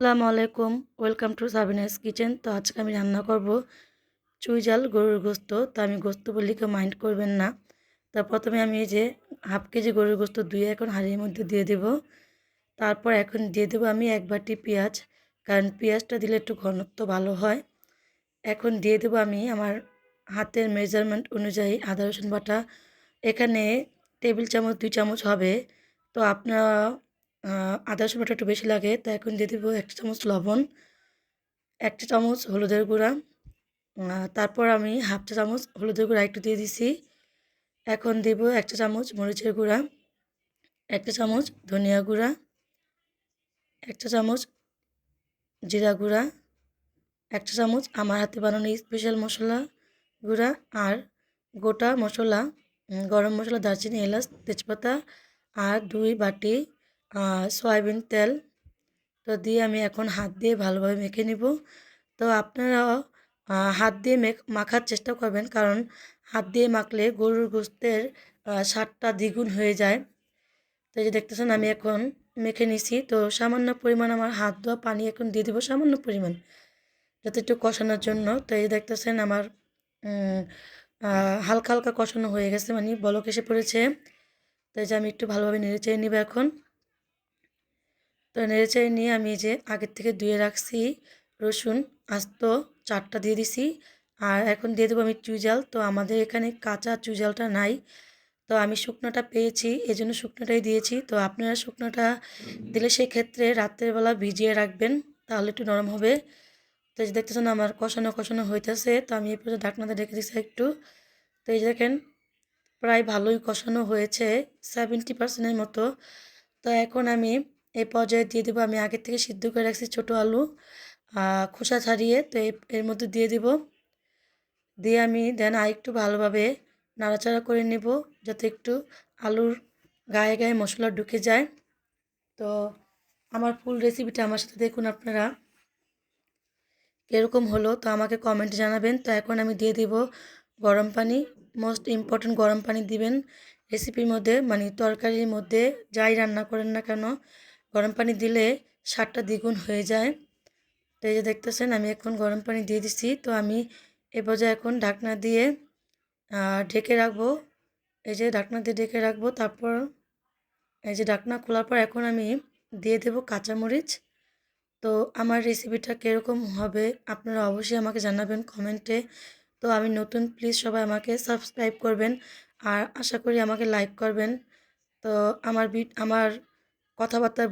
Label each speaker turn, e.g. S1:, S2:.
S1: আসসালামু আলাইকুম, welcome to Sabinus kitchen. তো আজকে আমি রান্না করব চুই জাল গরুর গোস্ত। তো আমি গোস্ত বললে কেউ মাইন্ড করবেন না। তো প্রথমে আমি এই যে হাফ কেজি গরুর গোস্ত দুই এখন হাঁড়ির মধ্যে দিয়ে দেব। তারপর এখন দিয়ে দেবো আমি এক বাটি পেঁয়াজ। কারণ পেঁয়াজটা দিলে একটু ঘনত্ব ভালো হয়। এখন দিয়ে দেবো আমি আমার হাতের মেজারমেন্ট অনুযায়ী আদা রসুন বাটা। এখানে টেবিল চামচ, দুই চামচ হবে। তো আপনারা আদা বাটা একটু বেশি লাগে, তো এখন দিয়ে দেবো একটা চামচ লবণ একটা চামচ হলুদের গুঁড়া তারপর আমি হাফ চা চামচ হলুদের গুঁড়া একটু দিয়ে দিছি। এখন দেব একটা চামচ মরিচের গুঁড়া একটা চামচ ধনিয়া গুঁড়া একটা চামচ জিরা গুঁড়া একটা চামচ আমার হাতে বানানো স্পেশাল মশলা গুঁড়া, আর গোটা মশলা গরম মশলা, দারচিনি, এলাচ, তেজপাতা, আর দুই বাটি সয়াবিন তেল। তো দিয়ে আমি এখন হাত দিয়ে ভালোভাবে মেখে নিব। তো আপনারা হাত দিয়ে মেখ, মাখার চেষ্টা করবেন। কারণ হাত দিয়ে মাখলে গরুর গোস্তের স্বাদটা দ্বিগুণ হয়ে যায়। তো যে দেখতেছেন, আমি এখন মেখে নিছি। তো সামান্য পরিমাণ আমার হাত ধোয়া পানি এখন দিয়ে দেবো, সামান্য পরিমাণ। যাতে একটু কষানোর জন্য। তো এই দেখতেছেন, আমার হালকা হালকা কষানো হয়ে গেছে। মানে বলক এসে পড়েছে। তাই যে আমি একটু ভালোভাবে নেড়ে চেয়ে নিব এখন। তো নেড়েচেড়ে নিয়ে আমি যে আগের থেকে ধুয়ে রাখছি রসুন আস্ত চারটা দিয়ে দিছি। আর এখন দিয়ে দেবো আমি চুইজাল তো আমাদের এখানে কাঁচা চুইজালটা নাই। তো আমি শুকনোটা পেয়েছি এই জন্য শুকনোটাই দিয়েছি। তো আপনারা শুকনোটা দিলে সেক্ষেত্রে রাত্রেবেলা ভিজিয়ে রাখবেন, তাহলে একটু নরম হবে। তো এই যে দেখতেছেন আমার কষানো কষানো হইতেছে। তো আমি এই পর্যন্ত ঢাকনাতে রেখে দিচ্ছি একটু। তো এই দেখেন, প্রায় ভালোই কষানো হয়েছে সেভেন্টি পার্সেন্টের মতো। তো এখন আমি এই পর্যায়ে দিয়ে দেবো আমি আগের থেকে সিদ্ধ করে রাখছি ছোটো আলু খোসা ছাড়িয়ে। তো এর মধ্যে দিয়ে দিব। দিয়ে আমি দেন আর একটু ভালোভাবে নাড়াচাড়া করে নেব যাতে একটু আলুর গায়ে গায়ে মশলা ঢুকে যায়। তো আমার ফুল রেসিপিটা আমার সাথে দেখুন আপনারা কীরকম হলো। তো আমাকে কমেন্টে জানাবেন। তো এখন আমি দিয়ে দিব গরম পানি। মোস্ট ইম্পর্ট্যান্ট গরম পানি দিবেন। রেসিপির মধ্যে মানে তরকারির মধ্যে যাই রান্না করেন না কেন গরম পানি দিলে স্বাদটা দ্বিগুণ হয়ে যায়। তো এই যে দেখতেছেন, আমি এখন গরম পানি দিয়ে দিচ্ছি তো আমি এ পর্যায়ে এখন ঢাকনা দিয়ে ঢেকে রাখব। এই যে ঢাকনা দিয়ে ঢেকে রাখব। তারপর এই যে ঢাকনা খোলার পর এখন আমি দিয়ে দেব কাঁচামরিচ। তো আমার রেসিপিটা কীরকম হবে আপনারা অবশ্যই আমাকে জানাবেন কমেন্টে। তো আমি নতুন, প্লিজ সবাই আমাকে সাবস্ক্রাইব করবেন আর আশা করি আমাকে লাইক করবেন। তো আমার আমার কথাবার্তা